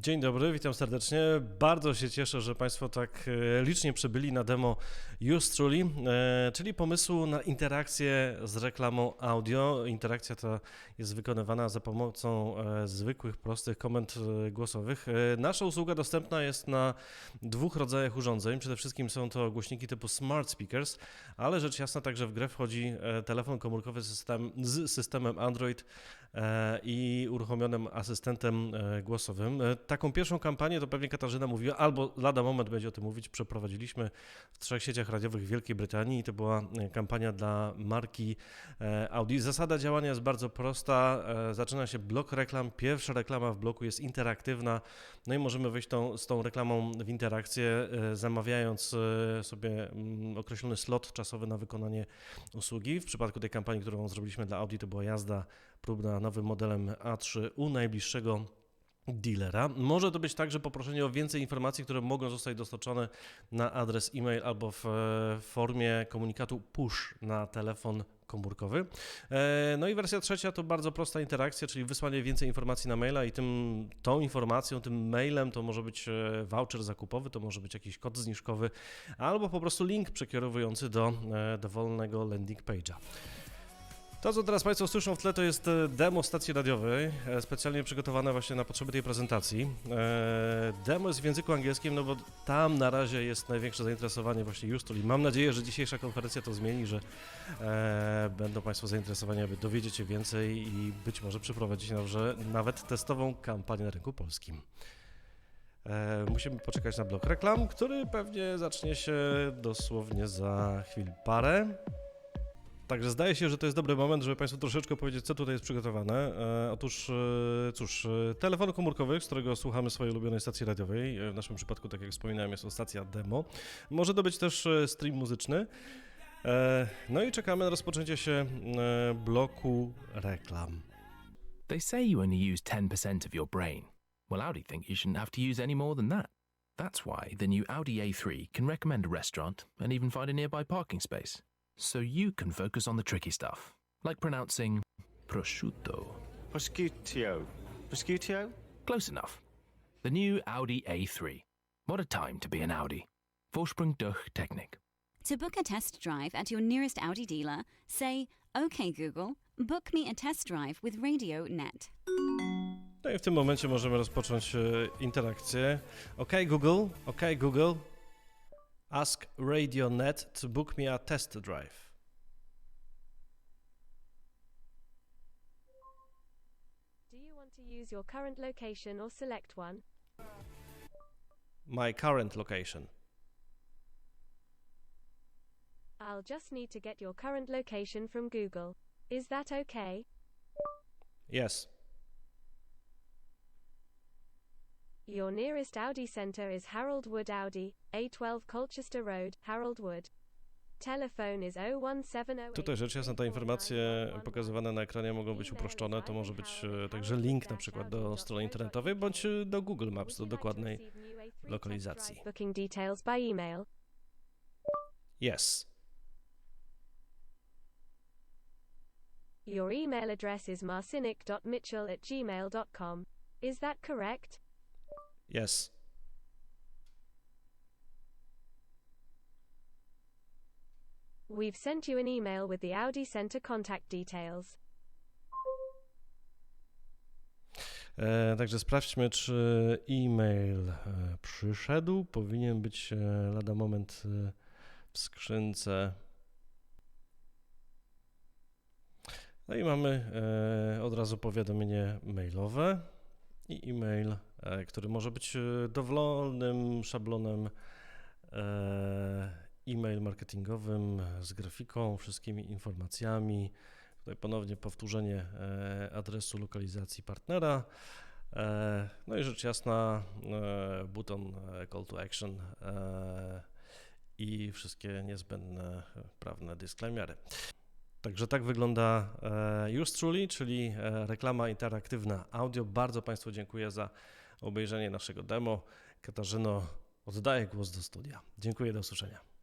Dzień dobry, witam serdecznie. Bardzo się cieszę, że Państwo tak e, licznie przybyli na demo Yours Truly, e, czyli pomysłu na interakcję z reklamą audio. Interakcja ta jest wykonywana za pomocą e, zwykłych, prostych komend głosowych. Nasza usługa dostępna jest na dwóch rodzajach urządzeń. Przede wszystkim są to głośniki typu smart speakers, ale rzecz jasna także w grę wchodzi telefon komórkowy system, z systemem Android i uruchomionym asystentem e, głosowym. E, Taką pierwszą kampanię, to pewnie Katarzyna mówiła, albo lada moment będzie o tym mówić, przeprowadziliśmy w trzech sieciach radiowych w Wielkiej Brytanii i to była e, kampania dla marki e, Audi. Zasada działania jest bardzo prosta. E, Zaczyna się blok reklam. Pierwsza reklama w bloku jest interaktywna, no i możemy wejść tą, z tą reklamą w interakcję, e, zamawiając e, sobie mm, określony slot czasowy na wykonanie usługi. W przypadku tej kampanii, którą zrobiliśmy dla Audi, to była jazda próbna nowym modelem A3 u najbliższego dealera. Może to być także poproszenie o więcej informacji, które mogą zostać dostarczone na adres e-mail albo w e, formie komunikatu push na telefon komórkowy. E, No i wersja trzecia to bardzo prosta interakcja, czyli wysłanie więcej informacji na maila i tym, tą informacją, tym mailem to może być e, voucher zakupowy, to może być jakiś kod zniżkowy albo po prostu link przekierowujący do dowolnego landing page'a. To, co teraz Państwo słyszą w tle, to jest e, demo stacji radiowej, e, specjalnie przygotowane właśnie na potrzeby tej prezentacji. E, Demo jest w języku angielskim, no bo tam na razie jest największe zainteresowanie właśnie Justul i mam nadzieję, że dzisiejsza konferencja to zmieni, że będą Państwo zainteresowani, aby dowiedzieć się więcej i być może przeprowadzić nawet, nawet testową kampanię na rynku polskim. Musimy poczekać na blok reklam, który pewnie zacznie się dosłownie za chwil parę. Także zdaje się, że to jest dobry moment, żeby Państwu troszeczkę powiedzieć, co tutaj jest przygotowane. E, otóż, e, cóż, e, telefon komórkowy, z którego słuchamy swojej ulubionej stacji radiowej. W naszym przypadku, tak jak wspominałem, jest to stacja demo. Może to być też stream muzyczny. No i czekamy na rozpoczęcie się bloku reklam. They say you only use 10% of your brain. Well, Audi think you shouldn't have to use any more than that. That's why the new Audi A3 can recommend a restaurant and even find a nearby parking space. So you can focus on the tricky stuff, like pronouncing prosciutto. Prosciutto. Prosciutto? Close enough. The new Audi A3. What a time to be an Audi. Vorsprung durch Technik. To book a test drive at your nearest Audi dealer, say, OK Google, book me a test drive with Radio Net. No i w tym momencie możemy rozpocząć e, interakcję. OK Google, OK Google, ask RadioNet to book me a test drive. Do you want to use your current location or select one? My current location. I'll just need to get your current location from Google. Is that okay? Yes. Your nearest Audi center is Harold Wood Audi, A12 Colchester Road, Harold Wood. Telephone is 01708. Tutaj rzecz jasna, te informacje pokazywane na ekranie mogą być uproszczone. To może być e, także link na przykład do strony internetowej bądź e, do Google Maps, do dokładnej lokalizacji. Booking details by email. Yes. Your email address is marcinic.mitchell at gmail.com. Is that correct? Yes. We've sent you an email with the Audi Center contact details. E, także sprawdźmy, czy e-mail e, przyszedł. Powinien być e, lada moment e, w skrzynce. No i mamy od razu powiadomienie mailowe i e-mail, e, który może być e, dowolnym szablonem e, e-mail marketingowym z grafiką, wszystkimi informacjami. Tutaj ponownie powtórzenie adresu lokalizacji partnera. No i rzecz jasna, buton call to action i wszystkie niezbędne prawne disclaimery. Także tak wygląda e, Yours Truly, czyli e, reklama interaktywna audio. Bardzo Państwu dziękuję za obejrzenie naszego demo. Katarzyno, oddaję głos do studia. Dziękuję, do usłyszenia.